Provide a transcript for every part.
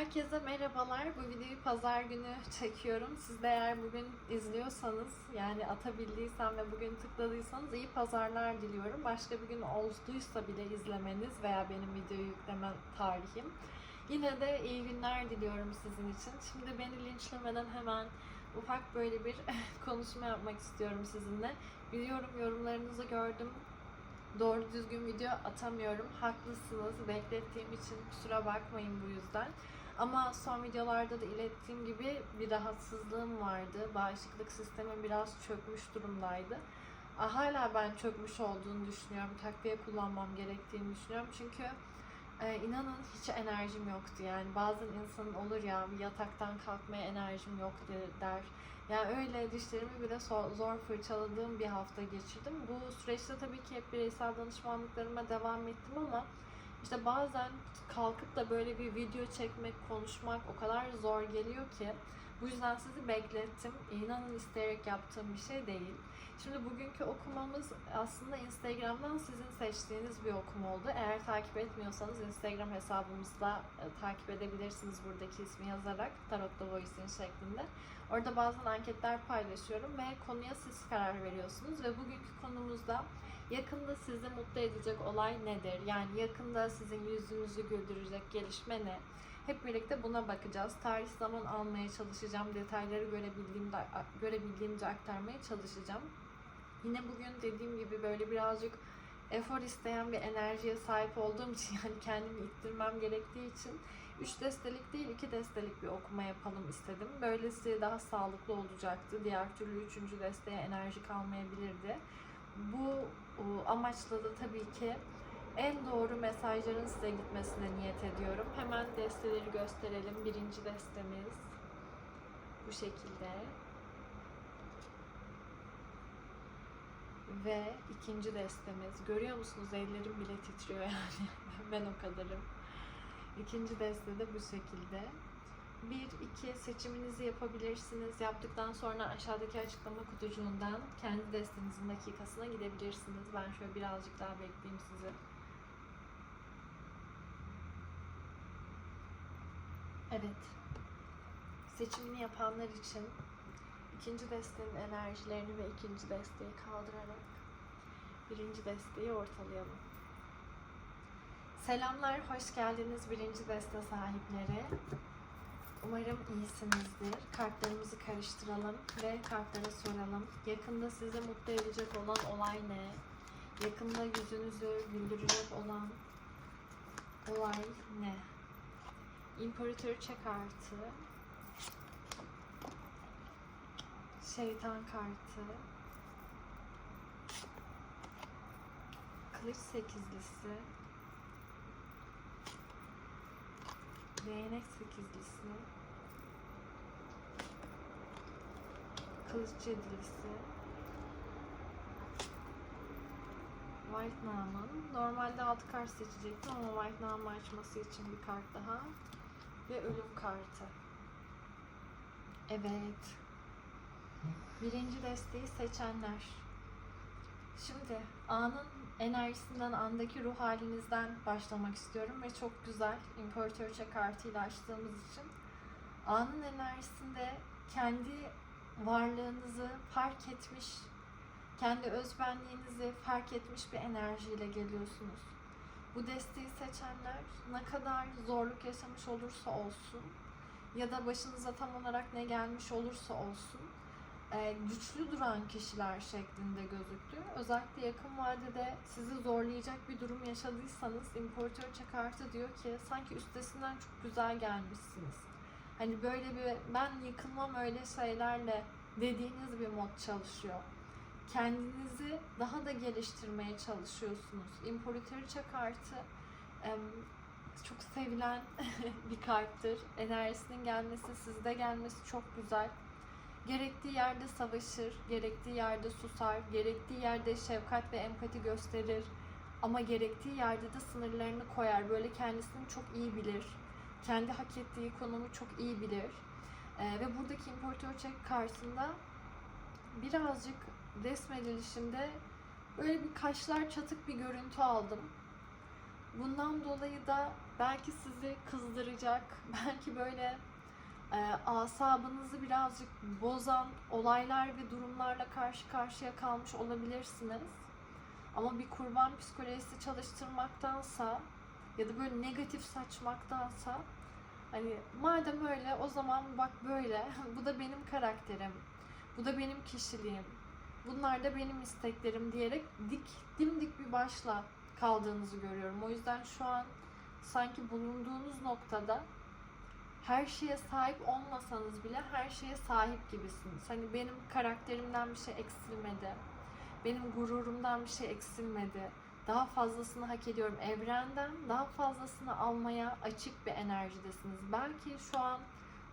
Herkese merhabalar. Bu videoyu pazar günü çekiyorum. Siz de eğer bugün izliyorsanız yani atabildiysem ve bugün tıkladıysanız iyi pazarlar diliyorum. Başka bir gün olduysa bile izlemeniz veya benim videoyu yükleme tarihim. Yine de iyi günler diliyorum sizin için. Şimdi beni linçlemeden hemen ufak böyle bir konuşma yapmak istiyorum sizinle. Biliyorum yorumlarınızı gördüm. Doğru düzgün video atamıyorum. Haklısınız. Beklettiğim için kusura bakmayın bu yüzden. Ama son videolarda da ilettiğim gibi bir rahatsızlığım vardı. Bağışıklık sistemim biraz çökmüş durumdaydı. Hala ben çökmüş olduğunu düşünüyorum. Takviye kullanmam gerektiğini düşünüyorum. Çünkü e, inanın hiç enerjim yoktu. Yani bazen insanın olur ya yataktan kalkmaya enerjim yok de- der. Yani öyle dişlerimi bile zor fırçaladığım bir hafta geçirdim. Bu süreçte tabii ki hep bireysel danışmanlıklarıma devam ettim ama işte bazen kalkıp da böyle bir video çekmek, konuşmak o kadar zor geliyor ki bu yüzden sizi beklettim. İnanın isteyerek yaptığım bir şey değil. Şimdi bugünkü okumamız aslında Instagram'dan sizin seçtiğiniz bir okuma oldu. Eğer takip etmiyorsanız Instagram hesabımızda e, takip edebilirsiniz buradaki ismi yazarak Tarot The Voice'in şeklinde. Orada bazen anketler paylaşıyorum ve konuya siz karar veriyorsunuz ve bugünkü konumuzda yakında sizi mutlu edecek olay nedir? Yani yakında sizin yüzünüzü güldürecek gelişme ne? Hep birlikte buna bakacağız. Tarih zaman almaya çalışacağım. Detayları görebildiğimde, görebildiğimce aktarmaya çalışacağım. Yine bugün dediğim gibi böyle birazcık efor isteyen bir enerjiye sahip olduğum için yani kendimi ittirmem gerektiği için 3 destelik değil 2 destelik bir okuma yapalım istedim. Böylesi daha sağlıklı olacaktı. Diğer türlü 3. desteğe enerji kalmayabilirdi. Bu amaçla da tabii ki en doğru mesajların size gitmesine niyet ediyorum. Hemen desteleri gösterelim. Birinci destemiz bu şekilde. Ve ikinci destemiz. Görüyor musunuz? Ellerim bile titriyor yani. ben o kadarım. İkinci deste de bu şekilde. Bir, iki seçiminizi yapabilirsiniz. Yaptıktan sonra aşağıdaki açıklama kutucuğundan kendi destenizin dakikasına gidebilirsiniz. Ben şöyle birazcık daha bekleyeyim sizi. Evet. Seçimini yapanlar için ikinci destenin enerjilerini ve ikinci desteği kaldırarak birinci desteği ortalayalım. Selamlar, hoş geldiniz birinci deste sahipleri. Umarım iyisinizdir. Kartlarımızı karıştıralım ve kartlara soralım. Yakında sizi mutlu edecek olan olay ne? Yakında yüzünüzü güldürecek olan olay ne? İmparatoriçe kartı. Şeytan kartı. Kılıç sekizlisi. Değnek sekizlisi. Kılıç yedilisi. White Na'nın. Normalde altı kart seçecektim ama White Na'nın açması için bir kart daha. Ve ölüm kartı. Evet. Birinci desteği seçenler. Şimdi anın enerjisinden, andaki ruh halinizden başlamak istiyorum ve çok güzel İmparatoriçe kartıyla açtığımız için anın enerjisinde kendi varlığınızı fark etmiş, kendi özbenliğinizi fark etmiş bir enerjiyle geliyorsunuz. Bu desteği seçenler ne kadar zorluk yaşamış olursa olsun ya da başınıza tam olarak ne gelmiş olursa olsun güçlü duran kişiler şeklinde gözüktü. Özellikle yakın vadede sizi zorlayacak bir durum yaşadıysanız İmparatoriçe kartı diyor ki sanki üstesinden çok güzel gelmişsiniz. Hani böyle bir ben yıkılmam öyle şeylerle dediğiniz bir mod çalışıyor. Kendinizi daha da geliştirmeye çalışıyorsunuz. İmparatoriçe kartı em, çok sevilen bir karttır. Enerjisinin gelmesi, sizde gelmesi çok güzel. Gerektiği yerde savaşır, gerektiği yerde susar, gerektiği yerde şefkat ve empati gösterir. Ama gerektiği yerde de sınırlarını koyar. Böyle kendisini çok iyi bilir. Kendi hak ettiği konumu çok iyi bilir. Ee, ve buradaki İmparatoriçe karşısında birazcık resmedilişinde böyle bir kaşlar çatık bir görüntü aldım. Bundan dolayı da belki sizi kızdıracak, belki böyle e, asabınızı birazcık bozan olaylar ve durumlarla karşı karşıya kalmış olabilirsiniz. Ama bir kurban psikolojisi çalıştırmaktansa ya da böyle negatif saçmaktansa hani madem öyle o zaman bak böyle bu da benim karakterim. Bu da benim kişiliğim. Bunlar da benim isteklerim diyerek dik dimdik bir başla kaldığınızı görüyorum. O yüzden şu an sanki bulunduğunuz noktada her şeye sahip olmasanız bile her şeye sahip gibisiniz. Hani benim karakterimden bir şey eksilmedi. Benim gururumdan bir şey eksilmedi. Daha fazlasını hak ediyorum. Evrenden daha fazlasını almaya açık bir enerjidesiniz. Belki şu an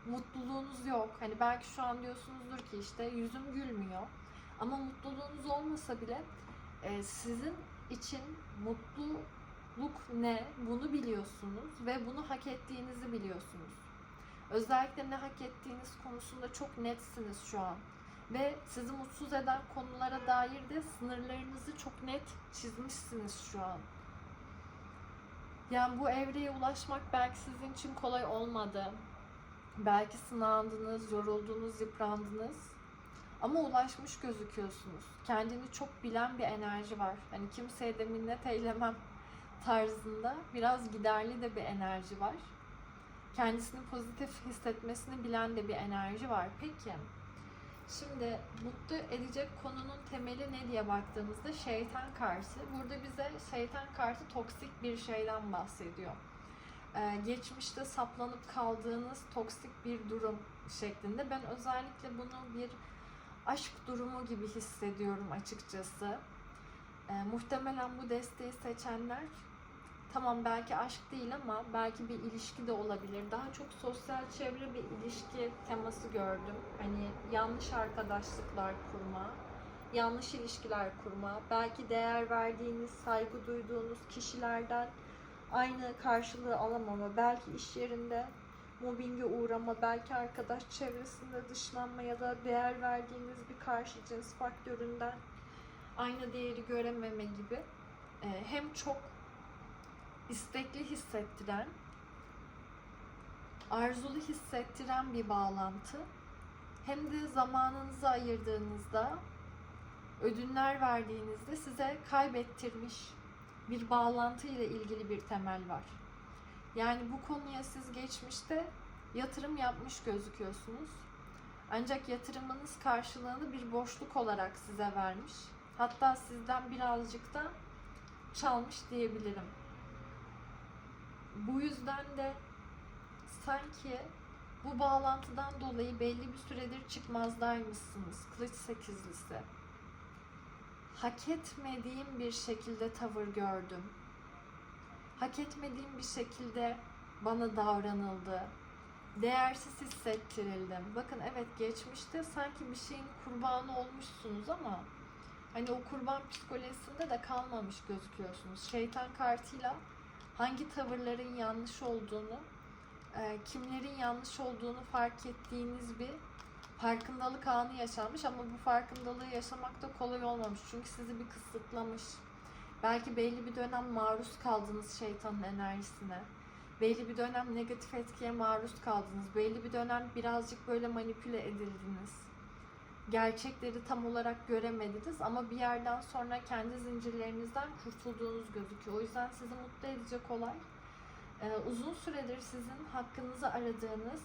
mutluluğunuz yok. Hani belki şu an diyorsunuzdur ki işte yüzüm gülmüyor. Ama mutluluğunuz olmasa bile e, sizin için mutluluk ne bunu biliyorsunuz ve bunu hak ettiğinizi biliyorsunuz. Özellikle ne hak ettiğiniz konusunda çok netsiniz şu an. Ve sizi mutsuz eden konulara dair de sınırlarınızı çok net çizmişsiniz şu an. Yani bu evreye ulaşmak belki sizin için kolay olmadı. Belki sınandınız, yoruldunuz, yıprandınız. Ama ulaşmış gözüküyorsunuz. Kendini çok bilen bir enerji var. Hani kimseye de minnet eylemem tarzında biraz giderli de bir enerji var. Kendisini pozitif hissetmesini bilen de bir enerji var. Peki, şimdi mutlu edecek konunun temeli ne diye baktığımızda şeytan kartı. Burada bize şeytan kartı toksik bir şeyden bahsediyor. Ee, geçmişte saplanıp kaldığınız toksik bir durum şeklinde. Ben özellikle bunu bir aşk durumu gibi hissediyorum açıkçası. Ee, muhtemelen bu desteği seçenler tamam belki aşk değil ama belki bir ilişki de olabilir. Daha çok sosyal çevre bir ilişki teması gördüm. Hani yanlış arkadaşlıklar kurma, yanlış ilişkiler kurma, belki değer verdiğiniz, saygı duyduğunuz kişilerden aynı karşılığı alamama, belki iş yerinde mobbinge uğrama, belki arkadaş çevresinde dışlanma ya da değer verdiğiniz bir karşı cins faktöründen aynı değeri görememe gibi e, hem çok istekli hissettiren, arzulu hissettiren bir bağlantı hem de zamanınızı ayırdığınızda ödünler verdiğinizde size kaybettirmiş bir bağlantı ile ilgili bir temel var. Yani bu konuya siz geçmişte yatırım yapmış gözüküyorsunuz. Ancak yatırımınız karşılığını bir boşluk olarak size vermiş. Hatta sizden birazcık da çalmış diyebilirim. Bu yüzden de sanki bu bağlantıdan dolayı belli bir süredir çıkmazdaymışsınız. Kılıç sekizlisi. Hak etmediğim bir şekilde tavır gördüm hak etmediğim bir şekilde bana davranıldı. Değersiz hissettirildim. Bakın evet geçmişte sanki bir şeyin kurbanı olmuşsunuz ama hani o kurban psikolojisinde de kalmamış gözüküyorsunuz. Şeytan kartıyla hangi tavırların yanlış olduğunu, e, kimlerin yanlış olduğunu fark ettiğiniz bir farkındalık anı yaşanmış ama bu farkındalığı yaşamak da kolay olmamış. Çünkü sizi bir kısıtlamış Belki belli bir dönem maruz kaldınız şeytanın enerjisine. Belli bir dönem negatif etkiye maruz kaldınız. Belli bir dönem birazcık böyle manipüle edildiniz. Gerçekleri tam olarak göremediniz ama bir yerden sonra kendi zincirlerinizden kurtulduğunuz gözüküyor. O yüzden sizi mutlu edecek olay e, uzun süredir sizin hakkınızı aradığınız,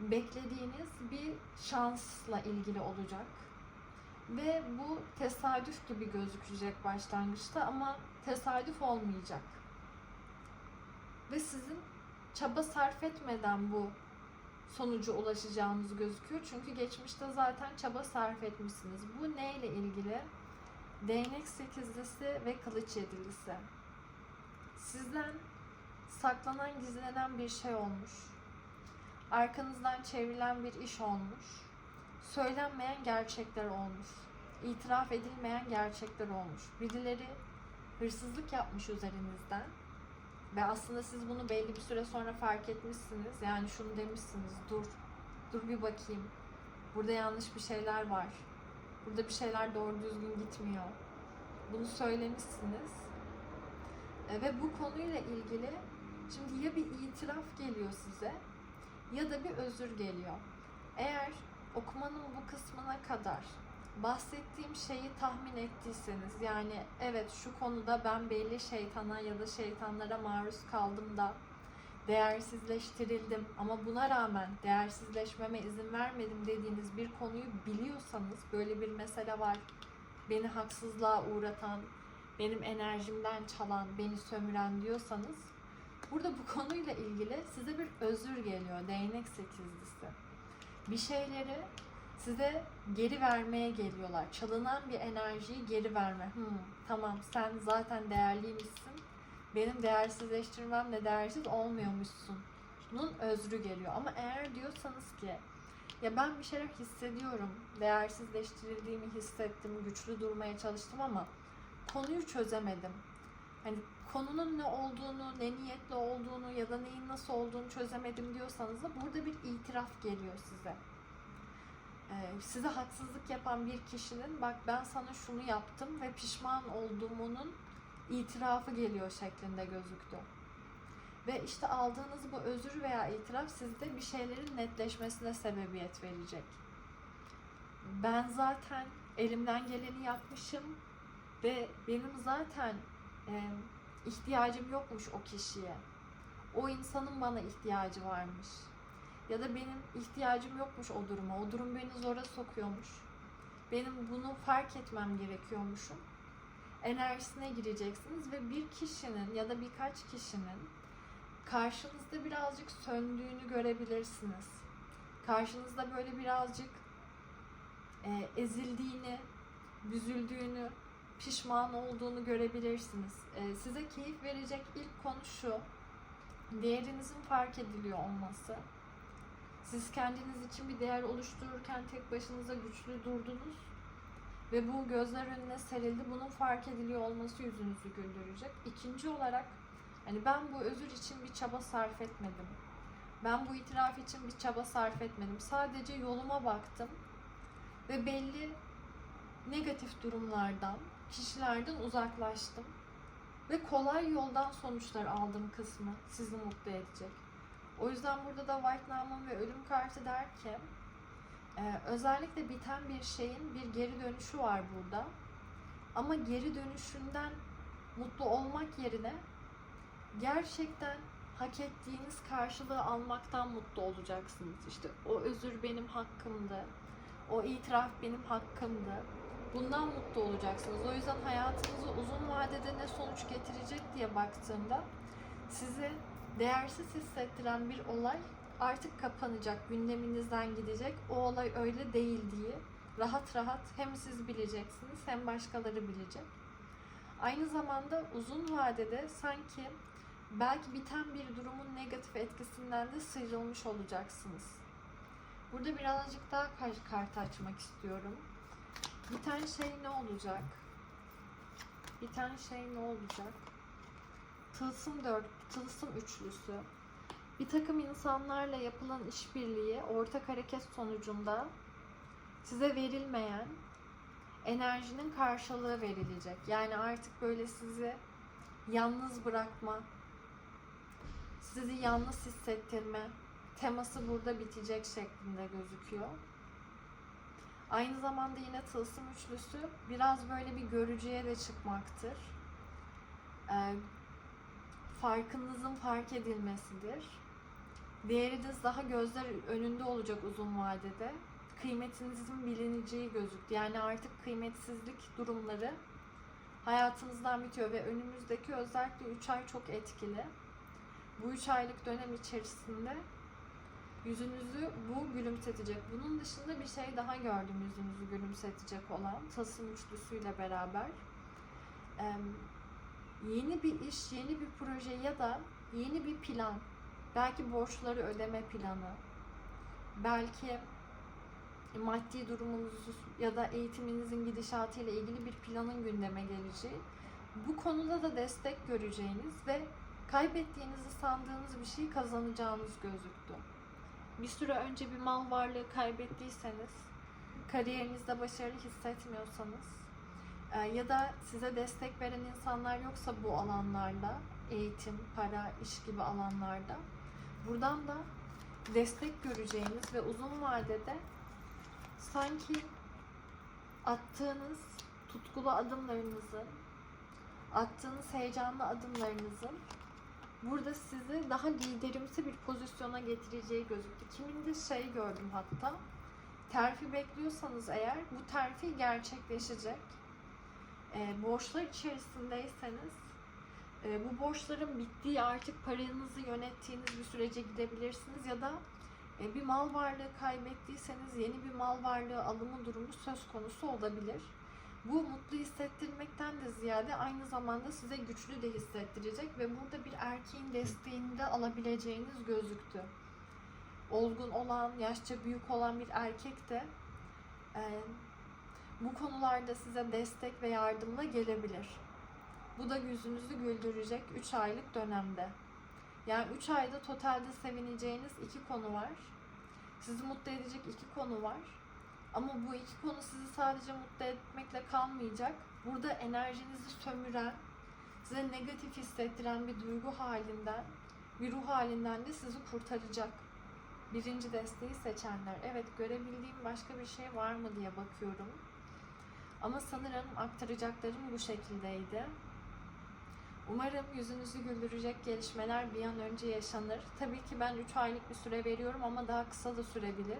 beklediğiniz bir şansla ilgili olacak ve bu tesadüf gibi gözükecek başlangıçta ama tesadüf olmayacak. Ve sizin çaba sarf etmeden bu sonuca ulaşacağınız gözüküyor. Çünkü geçmişte zaten çaba sarf etmişsiniz. Bu neyle ilgili? Değnek sekizlisi ve kılıç yedilisi. Sizden saklanan, gizlenen bir şey olmuş. Arkanızdan çevrilen bir iş olmuş söylenmeyen gerçekler olmuş. İtiraf edilmeyen gerçekler olmuş. Birileri hırsızlık yapmış üzerinizden ve aslında siz bunu belli bir süre sonra fark etmişsiniz. Yani şunu demişsiniz, dur, dur bir bakayım. Burada yanlış bir şeyler var. Burada bir şeyler doğru düzgün gitmiyor. Bunu söylemişsiniz. E, ve bu konuyla ilgili Şimdi ya bir itiraf geliyor size ya da bir özür geliyor. Eğer okumanın bu kısmına kadar bahsettiğim şeyi tahmin ettiyseniz yani evet şu konuda ben belli şeytana ya da şeytanlara maruz kaldım da değersizleştirildim ama buna rağmen değersizleşmeme izin vermedim dediğiniz bir konuyu biliyorsanız böyle bir mesele var. Beni haksızlığa uğratan benim enerjimden çalan beni sömüren diyorsanız burada bu konuyla ilgili size bir özür geliyor değnek sekizlisi. Bir şeyleri size geri vermeye geliyorlar. Çalınan bir enerjiyi geri verme. Hmm, tamam sen zaten değerliymişsin. Benim değersizleştirmemle değersiz olmuyormuşsun. Bunun özrü geliyor. Ama eğer diyorsanız ki ya ben bir şeyler hissediyorum. Değersizleştirildiğimi hissettim. Güçlü durmaya çalıştım ama konuyu çözemedim. Hani konunun ne olduğunu, ne niyetle olduğunu ya da neyin nasıl olduğunu çözemedim diyorsanız da burada bir itiraf geliyor size size haksızlık yapan bir kişinin bak ben sana şunu yaptım ve pişman olduğumunun itirafı geliyor şeklinde gözüktü. Ve işte aldığınız bu özür veya itiraf sizde bir şeylerin netleşmesine sebebiyet verecek. Ben zaten elimden geleni yapmışım ve benim zaten e, ihtiyacım yokmuş o kişiye. O insanın bana ihtiyacı varmış. Ya da benim ihtiyacım yokmuş o duruma. O durum beni zora sokuyormuş. Benim bunu fark etmem gerekiyormuşum. Enerjisine gireceksiniz ve bir kişinin ya da birkaç kişinin karşınızda birazcık söndüğünü görebilirsiniz. Karşınızda böyle birazcık e, ezildiğini, büzüldüğünü, pişman olduğunu görebilirsiniz. E, size keyif verecek ilk konu şu. Değerinizin fark ediliyor olması. Siz kendiniz için bir değer oluştururken tek başınıza güçlü durdunuz ve bu gözler önüne serildi. Bunun fark ediliyor olması yüzünüzü güldürecek. İkinci olarak hani ben bu özür için bir çaba sarf etmedim. Ben bu itiraf için bir çaba sarf etmedim. Sadece yoluma baktım ve belli negatif durumlardan, kişilerden uzaklaştım. Ve kolay yoldan sonuçlar aldım kısmı sizi mutlu edecek. O yüzden burada da White ve Ölüm Kartı der ki e, özellikle biten bir şeyin bir geri dönüşü var burada. Ama geri dönüşünden mutlu olmak yerine gerçekten hak ettiğiniz karşılığı almaktan mutlu olacaksınız. İşte o özür benim hakkımdı. O itiraf benim hakkımdı. Bundan mutlu olacaksınız. O yüzden hayatınızı uzun vadede ne sonuç getirecek diye baktığımda sizi değersiz hissettiren bir olay artık kapanacak, gündeminizden gidecek. O olay öyle değil diye rahat rahat hem siz bileceksiniz hem başkaları bilecek. Aynı zamanda uzun vadede sanki belki biten bir durumun negatif etkisinden de sıyrılmış olacaksınız. Burada birazcık daha kar- kart açmak istiyorum. Biten şey ne olacak? Biten şey ne olacak? Tılsım dört, tılsım üçlüsü. Bir takım insanlarla yapılan işbirliği ortak hareket sonucunda size verilmeyen enerjinin karşılığı verilecek. Yani artık böyle sizi yalnız bırakma, sizi yalnız hissettirme teması burada bitecek şeklinde gözüküyor. Aynı zamanda yine tılsım üçlüsü biraz böyle bir görücüye de çıkmaktır. Ee, farkınızın fark edilmesidir. Değeriniz daha gözler önünde olacak uzun vadede. Kıymetinizin bilineceği gözüktü. Yani artık kıymetsizlik durumları hayatınızdan bitiyor ve önümüzdeki özellikle 3 ay çok etkili. Bu 3 aylık dönem içerisinde yüzünüzü bu gülümsetecek. Bunun dışında bir şey daha gördüm yüzünüzü gülümsetecek olan tasım üçlüsüyle beraber. Ee, yeni bir iş, yeni bir proje ya da yeni bir plan. Belki borçları ödeme planı. Belki maddi durumunuz ya da eğitiminizin gidişatı ile ilgili bir planın gündeme geleceği. Bu konuda da destek göreceğiniz ve kaybettiğinizi sandığınız bir şey kazanacağınız gözüktü. Bir süre önce bir mal varlığı kaybettiyseniz, kariyerinizde başarılı hissetmiyorsanız ya da size destek veren insanlar yoksa bu alanlarda eğitim, para, iş gibi alanlarda. Buradan da destek göreceğiniz ve uzun vadede sanki attığınız tutkulu adımlarınızın, attığınız heyecanlı adımlarınızın burada sizi daha liderimsi bir pozisyona getireceği gözüktü. Kiminde şey gördüm hatta. Terfi bekliyorsanız eğer bu terfi gerçekleşecek. E, borçlar içerisindeyseniz e, bu borçların bittiği artık paranızı yönettiğiniz bir sürece gidebilirsiniz ya da e, bir mal varlığı kaybettiyseniz yeni bir mal varlığı alımı durumu söz konusu olabilir. Bu mutlu hissettirmekten de ziyade aynı zamanda size güçlü de hissettirecek ve burada bir erkeğin desteğini de alabileceğiniz gözüktü. Olgun olan, yaşça büyük olan bir erkek de e, bu konularda size destek ve yardımla gelebilir. Bu da yüzünüzü güldürecek 3 aylık dönemde. Yani 3 ayda totalde sevineceğiniz iki konu var. Sizi mutlu edecek iki konu var. Ama bu iki konu sizi sadece mutlu etmekle kalmayacak. Burada enerjinizi sömüren, size negatif hissettiren bir duygu halinden, bir ruh halinden de sizi kurtaracak. Birinci desteği seçenler. Evet görebildiğim başka bir şey var mı diye bakıyorum. Ama sanırım aktaracaklarım bu şekildeydi. Umarım yüzünüzü güldürecek gelişmeler bir an önce yaşanır. Tabii ki ben 3 aylık bir süre veriyorum ama daha kısa da sürebilir.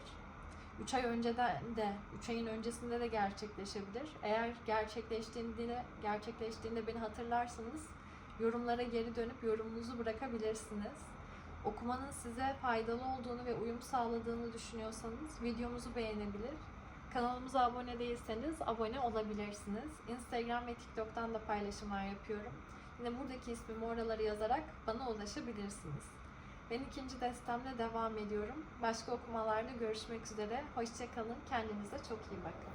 3 ay önceden de, 3 ayın öncesinde de gerçekleşebilir. Eğer gerçekleştiğinde, gerçekleştiğinde beni hatırlarsanız yorumlara geri dönüp yorumunuzu bırakabilirsiniz. Okumanın size faydalı olduğunu ve uyum sağladığını düşünüyorsanız videomuzu beğenebilir. Kanalımıza abone değilseniz abone olabilirsiniz. Instagram ve TikTok'tan da paylaşımlar yapıyorum. Yine buradaki ismimi oralara yazarak bana ulaşabilirsiniz. Ben ikinci destemle devam ediyorum. Başka okumalarda görüşmek üzere. Hoşçakalın. Kendinize çok iyi bakın.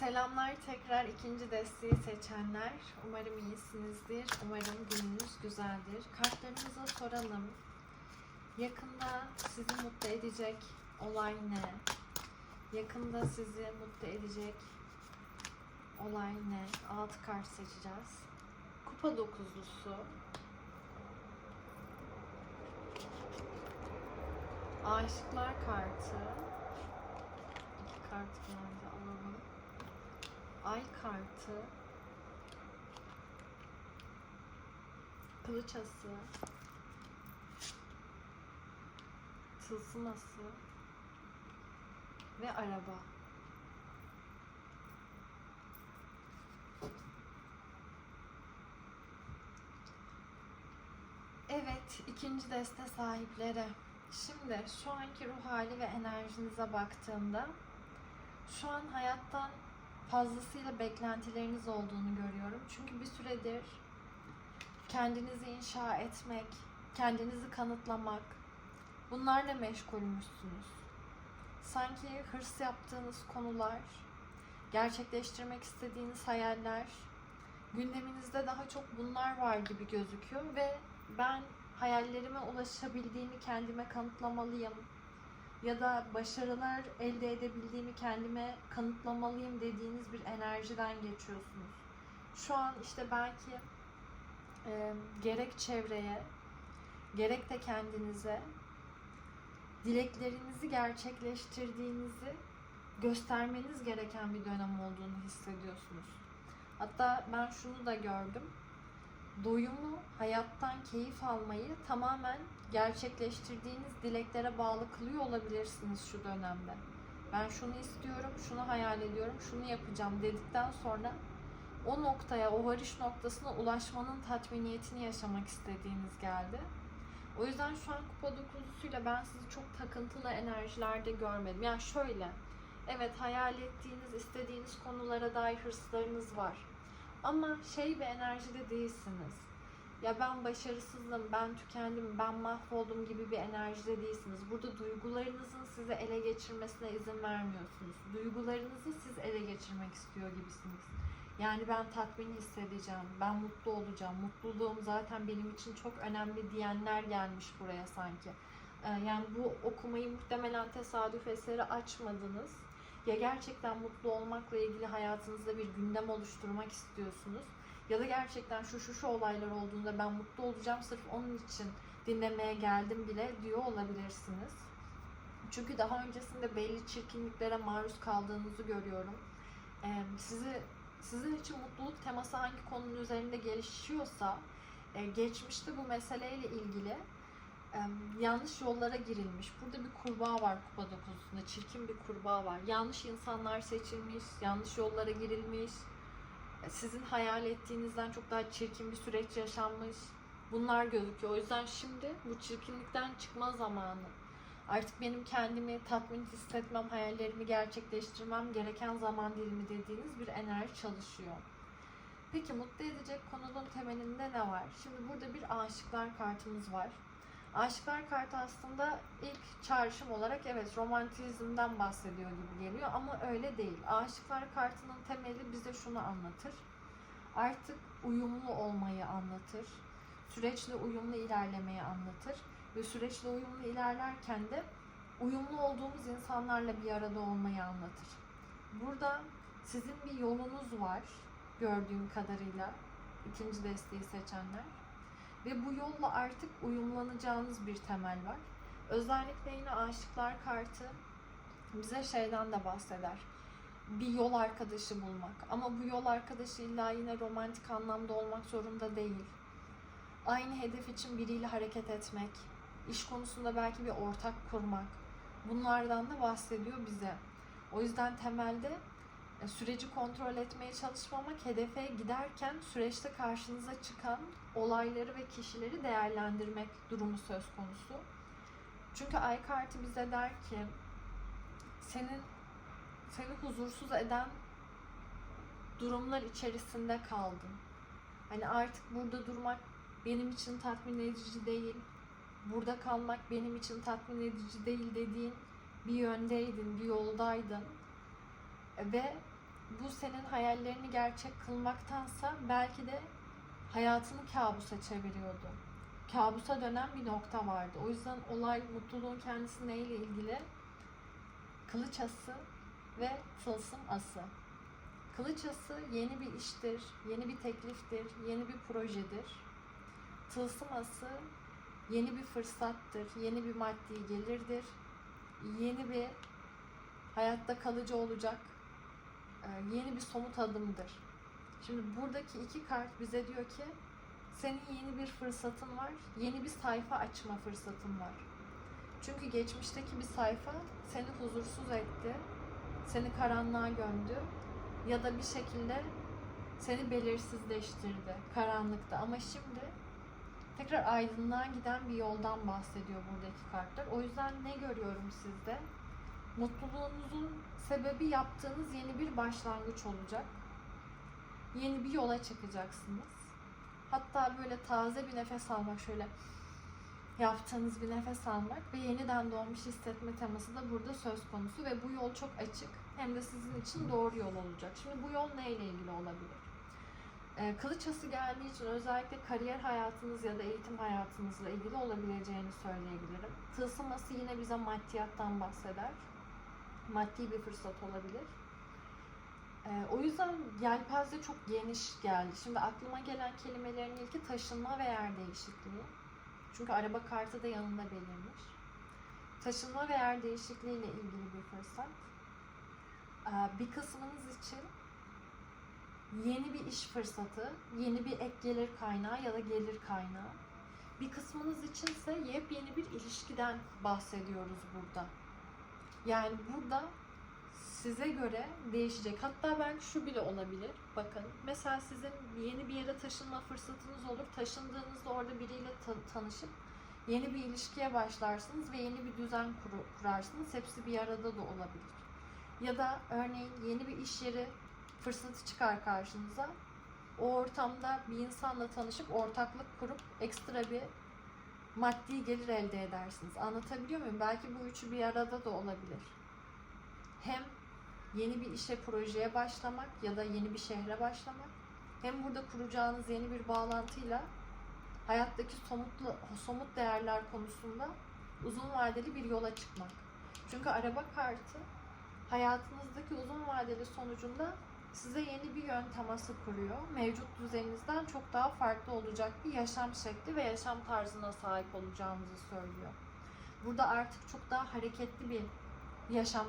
Selamlar tekrar ikinci desteği seçenler. Umarım iyisinizdir. Umarım gününüz güzeldir. Kartlarımıza soralım. Yakında sizi mutlu edecek olay ne? Yakında sizi mutlu edecek olay ne? Altı kart seçeceğiz. Kupa dokuzlusu. Aşıklar kartı. İki kart geldi. Ay kartı. Kılıç ası. Tılsım ası. Ve araba. Evet, ikinci deste sahipleri. Şimdi şu anki ruh hali ve enerjinize baktığımda şu an hayattan fazlasıyla beklentileriniz olduğunu görüyorum. Çünkü bir süredir kendinizi inşa etmek, kendinizi kanıtlamak, bunlarla meşgulmüşsünüz. Sanki hırs yaptığınız konular, gerçekleştirmek istediğiniz hayaller, gündeminizde daha çok bunlar var gibi gözüküyor ve ben hayallerime ulaşabildiğimi kendime kanıtlamalıyım ya da başarılar elde edebildiğimi kendime kanıtlamalıyım dediğiniz bir enerjiden geçiyorsunuz. Şu an işte belki e, gerek çevreye, gerek de kendinize dileklerinizi gerçekleştirdiğinizi göstermeniz gereken bir dönem olduğunu hissediyorsunuz. Hatta ben şunu da gördüm. Doyumu, hayattan keyif almayı tamamen gerçekleştirdiğiniz dileklere bağlı kılıyor olabilirsiniz şu dönemde. Ben şunu istiyorum, şunu hayal ediyorum, şunu yapacağım dedikten sonra o noktaya, o varış noktasına ulaşmanın tatminiyetini yaşamak istediğiniz geldi. O yüzden şu an kupa dokuzusuyla ben sizi çok takıntılı enerjilerde görmedim. Yani şöyle, evet hayal ettiğiniz, istediğiniz konulara dair hırslarınız var. Ama şey bir enerjide değilsiniz. ya ben başarısızım, ben tükendim, ben mahvoldum gibi bir enerjide değilsiniz. Burada duygularınızın size ele geçirmesine izin vermiyorsunuz. Duygularınızı siz ele geçirmek istiyor gibisiniz. Yani ben tatmin hissedeceğim, ben mutlu olacağım, mutluluğum zaten benim için çok önemli diyenler gelmiş buraya sanki. Ee, Yani bu okumayı muhtemelen tesadüf eseri açmadınız. Ya gerçekten mutlu olmakla ilgili hayatınızda bir gündem oluşturmak istiyorsunuz. Ya da gerçekten şu şu şu olaylar olduğunda ben mutlu olacağım sırf onun için dinlemeye geldim bile diyor olabilirsiniz. Çünkü daha öncesinde belli çirkinliklere maruz kaldığınızı görüyorum. Ee, sizi sizin için mutluluk teması hangi konunun üzerinde gelişiyorsa geçmişte bu meseleyle ilgili yanlış yollara girilmiş. Burada bir kurbağa var kupa dokuzusunda. Çirkin bir kurbağa var. Yanlış insanlar seçilmiş, yanlış yollara girilmiş. E, Sizin hayal ettiğinizden çok daha çirkin bir süreç yaşanmış. Bunlar gözüküyor. O yüzden şimdi bu çirkinlikten çıkma zamanı. Artık benim kendimi tatmin hissetmem, hayallerimi gerçekleştirmem gereken zaman dilimi dediğiniz bir enerji çalışıyor. Peki mutlu edecek konunun temelinde ne var? Şimdi burada bir aşıklar kartımız var. Aşıklar kartı aslında ilk çağrışım olarak evet romantizmden bahsediyor gibi geliyor ama öyle değil. Aşıklar kartının temeli bize şunu anlatır. Artık uyumlu olmayı anlatır. Süreçle uyumlu ilerlemeyi anlatır. Ve süreçle uyumlu ilerlerken de uyumlu olduğumuz insanlarla bir arada olmayı anlatır. Burada sizin bir yolunuz var gördüğüm kadarıyla ikinci desteği seçenler. Ve bu yolla artık uyumlanacağınız bir temel var. Özellikle yine aşıklar kartı bize şeyden de bahseder. Bir yol arkadaşı bulmak. Ama bu yol arkadaşı illa yine romantik anlamda olmak zorunda değil. Aynı hedef için biriyle hareket etmek, iş konusunda belki bir ortak kurmak. Bunlardan da bahsediyor bize. O yüzden temelde süreci kontrol etmeye çalışmamak, hedefe giderken süreçte karşınıza çıkan olayları ve kişileri değerlendirmek durumu söz konusu. Çünkü ay kartı bize der ki senin seni huzursuz eden durumlar içerisinde kaldın. Hani artık burada durmak benim için tatmin edici değil. Burada kalmak benim için tatmin edici değil dediğin bir yöndeydin, bir yoldaydın. Ve bu senin hayallerini gerçek kılmaktansa belki de hayatını kabusa çeviriyordu. Kabusa dönen bir nokta vardı. O yüzden olay mutluluğun kendisi neyle ilgili? Kılıç ası ve tılsım ası. Kılıç ası yeni bir iştir, yeni bir tekliftir, yeni bir projedir. Tılsım ası yeni bir fırsattır, yeni bir maddi gelirdir, yeni bir hayatta kalıcı olacak yeni bir somut adımdır. Şimdi buradaki iki kart bize diyor ki senin yeni bir fırsatın var, yeni bir sayfa açma fırsatın var. Çünkü geçmişteki bir sayfa seni huzursuz etti, seni karanlığa gömdü ya da bir şekilde seni belirsizleştirdi karanlıkta. Ama şimdi tekrar aydınlığa giden bir yoldan bahsediyor buradaki kartlar. O yüzden ne görüyorum sizde? Mutluluğunuzun sebebi yaptığınız yeni bir başlangıç olacak. Yeni bir yola çıkacaksınız. Hatta böyle taze bir nefes almak şöyle yaptığınız bir nefes almak ve yeniden doğmuş hissetme teması da burada söz konusu ve bu yol çok açık. Hem de sizin için doğru yol olacak. Şimdi bu yol neyle ilgili olabilir? Ee, Kılıç ası geldiği için özellikle kariyer hayatınız ya da eğitim hayatınızla ilgili olabileceğini söyleyebilirim. Tılsım yine bize maddiyattan bahseder maddi bir fırsat olabilir. Ee, o yüzden yelpaze çok geniş geldi. Şimdi aklıma gelen kelimelerin ilki taşınma ve yer değişikliği. Çünkü araba kartı da yanında belirmiş. Taşınma ve yer değişikliği ile ilgili bir fırsat. Ee, bir kısmınız için yeni bir iş fırsatı, yeni bir ek gelir kaynağı ya da gelir kaynağı. Bir kısmınız içinse yepyeni bir ilişkiden bahsediyoruz burada. Yani burada size göre değişecek. Hatta belki şu bile olabilir. Bakın mesela sizin yeni bir yere taşınma fırsatınız olur. Taşındığınızda orada biriyle ta- tanışıp yeni bir ilişkiye başlarsınız ve yeni bir düzen kuru- kurarsınız. Hepsi bir arada da olabilir. Ya da örneğin yeni bir iş yeri fırsatı çıkar karşınıza. O ortamda bir insanla tanışıp ortaklık kurup ekstra bir maddi gelir elde edersiniz. Anlatabiliyor muyum? Belki bu üçü bir arada da olabilir. Hem yeni bir işe, projeye başlamak ya da yeni bir şehre başlamak. Hem burada kuracağınız yeni bir bağlantıyla hayattaki somutlu, somut değerler konusunda uzun vadeli bir yola çıkmak. Çünkü araba kartı hayatınızdaki uzun vadeli sonucunda size yeni bir yön teması kuruyor. Mevcut düzeninizden çok daha farklı olacak bir yaşam şekli ve yaşam tarzına sahip olacağınızı söylüyor. Burada artık çok daha hareketli bir yaşam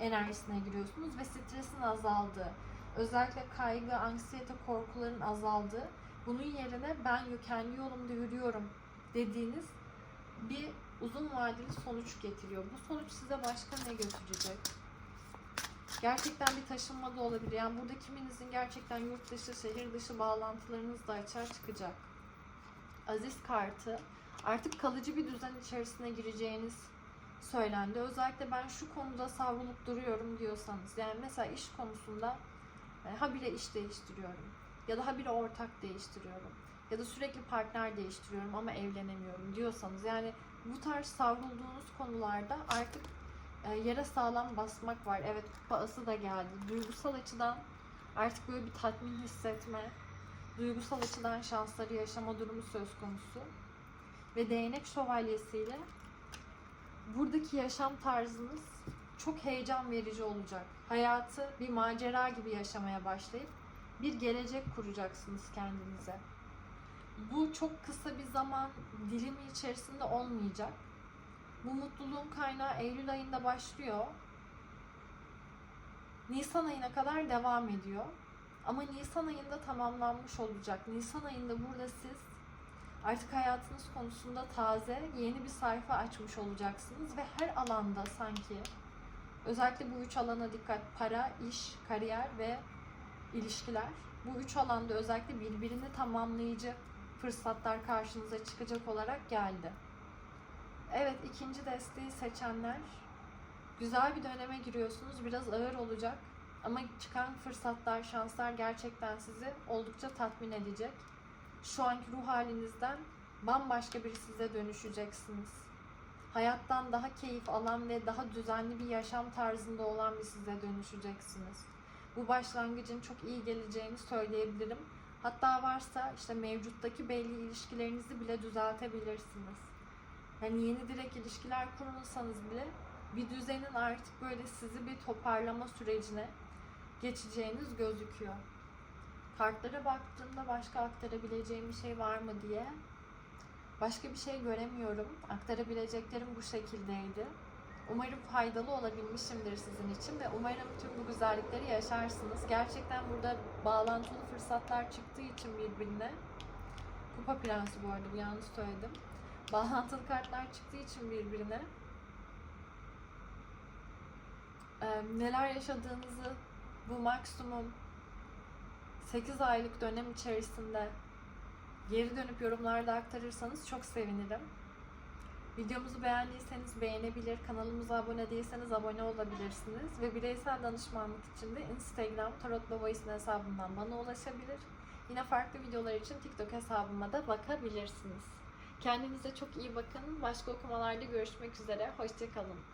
enerjisine giriyorsunuz ve stresin azaldığı, özellikle kaygı, anksiyete, korkuların azaldığı, bunun yerine ben kendi yolumda yürüyorum dediğiniz bir uzun vadeli sonuç getiriyor. Bu sonuç size başka ne götürecek? Gerçekten bir taşınma da olabilir. Yani burada kiminizin gerçekten yurt dışı, şehir dışı bağlantılarınız da açığa çıkacak. Aziz kartı artık kalıcı bir düzen içerisine gireceğiniz söylendi. Özellikle ben şu konuda savrulup duruyorum diyorsanız. Yani mesela iş konusunda e, habire iş değiştiriyorum. Ya da habire ortak değiştiriyorum. Ya da sürekli partner değiştiriyorum ama evlenemiyorum diyorsanız. Yani bu tarz savrulduğunuz konularda artık yere sağlam basmak var. Evet kupa ası da geldi. Duygusal açıdan artık böyle bir tatmin hissetme, duygusal açıdan şansları yaşama durumu söz konusu. Ve değnek şövalyesiyle buradaki yaşam tarzınız çok heyecan verici olacak. Hayatı bir macera gibi yaşamaya başlayıp bir gelecek kuracaksınız kendinize. Bu çok kısa bir zaman dilimi içerisinde olmayacak. Bu mutluluğun kaynağı Eylül ayında başlıyor. Nisan ayına kadar devam ediyor. Ama Nisan ayında tamamlanmış olacak. Nisan ayında burada siz artık hayatınız konusunda taze, yeni bir sayfa açmış olacaksınız ve her alanda sanki özellikle bu üç alana dikkat para, iş, kariyer ve ilişkiler. Bu üç alanda özellikle birbirini tamamlayıcı fırsatlar karşınıza çıkacak olarak geldi. Evet ikinci desteği seçenler güzel bir döneme giriyorsunuz. Biraz ağır olacak ama çıkan fırsatlar, şanslar gerçekten sizi oldukça tatmin edecek. Şu anki ruh halinizden bambaşka bir size dönüşeceksiniz. Hayattan daha keyif alan ve daha düzenli bir yaşam tarzında olan bir size dönüşeceksiniz. Bu başlangıcın çok iyi geleceğini söyleyebilirim. Hatta varsa işte mevcuttaki belli ilişkilerinizi bile düzeltebilirsiniz. Yani yeni direkt ilişkiler kurmasanız bile bir düzenin artık böyle sizi bir toparlama sürecine geçeceğiniz gözüküyor. Kartlara baktığımda başka aktarabileceğim bir şey var mı diye başka bir şey göremiyorum. Aktarabileceklerim bu şekildeydi. Umarım faydalı olabilmişimdir sizin için ve umarım tüm bu güzellikleri yaşarsınız. Gerçekten burada bağlantılı fırsatlar çıktığı için birbirine Kupa Prensi bu arada bu yanlış söyledim. Bağlantılı kartlar çıktığı için birbirine e, neler yaşadığınızı bu maksimum 8 aylık dönem içerisinde geri dönüp yorumlarda aktarırsanız çok sevinirim. Videomuzu beğendiyseniz beğenebilir, kanalımıza abone değilseniz abone olabilirsiniz ve bireysel danışmanlık için de Instagram Tarotla Voice'in hesabından bana ulaşabilir. Yine farklı videolar için TikTok hesabıma da bakabilirsiniz. Kendinize çok iyi bakın. Başka okumalarda görüşmek üzere. Hoşçakalın.